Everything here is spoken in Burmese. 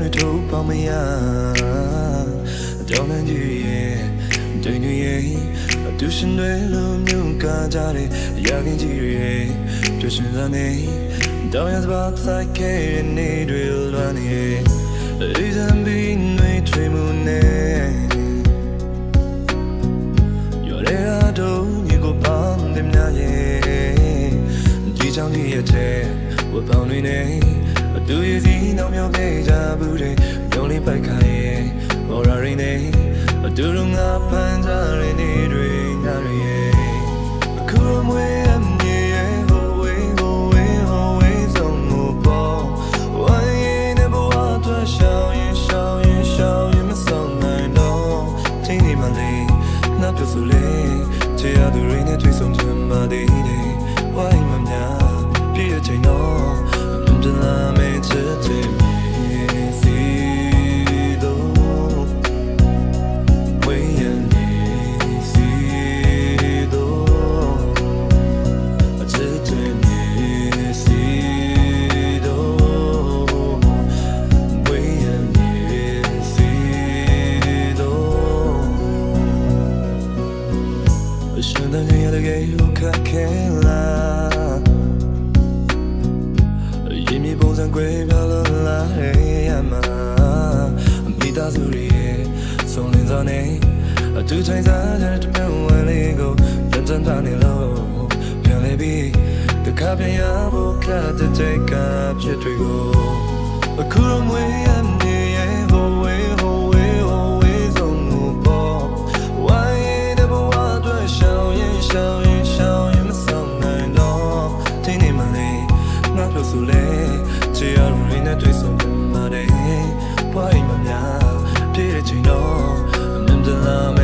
တွေထုတ်ပေါင်းမရတောင်းနေကြီးရဲ့ဒိန်တွေရဲ့အတူရှင်တွေလိုမျိုးကားကြတဲ့ရာခင်ကြီးတွေရဲ့ပျော်ရွှင်လာနေတောင်းရစပါဆိုင်ကဲနေတွေလွမ်းနေအေးစံပြီးနေထွေမှုနဲ့ Your ado ni go bam dem သူရည်စီနှောင်းမြောက်ခဲ့ကြဘူးတဲ့ညုံလေးပိုက်ခိုင်ရဲ့မော်ရာရင်းနဲ့အတူတူငါဖန်ကြရတဲ့နေ့တွေညတွေရဲ့အခုမွေးအမြင်ရဲ့ဟိုဝေးဟိုဝေးဟိုဝေးဆုံးမို့ပေါ်ဝိုင်းရင်နဲ့ဘဝအတွက်ရှောင်ရင်ရှောင်ရင်ရှောင်ရင်မဆုံးနိုင်တော့ချိန်နေမှလေးနှပ်ပြဆိုလေချေရသူတွေနဲ့တွေ့ဆုံချင်မှသေးတယ်ဝိုင်းမများပြည့်ရချိန်တော့ to love me ရှင်တဲ့ရတဲ့ကေကိုခက်ခဲလားရင်မြေပုံစံကွဲပြားလို့လာရမှာမိသားစုရဲ့ဆုံးလင်းစောနေအတူချိုင်စားတဲ့တမျိုးဝဲလေးကိုပြန်တန်းတာနေလို့ပြန်လေပြီးတခါပြန်ရဖို့ခက်တဲ့ကဖြစ်တွေကိုအခုတော့ လို့ဆိုလဲချေရုံရင်းနဲ့တွေ့ဆုံပါတယ်ဘာအိမ်မများပြည့်တဲ့ချိန်တော့အမြင်တလား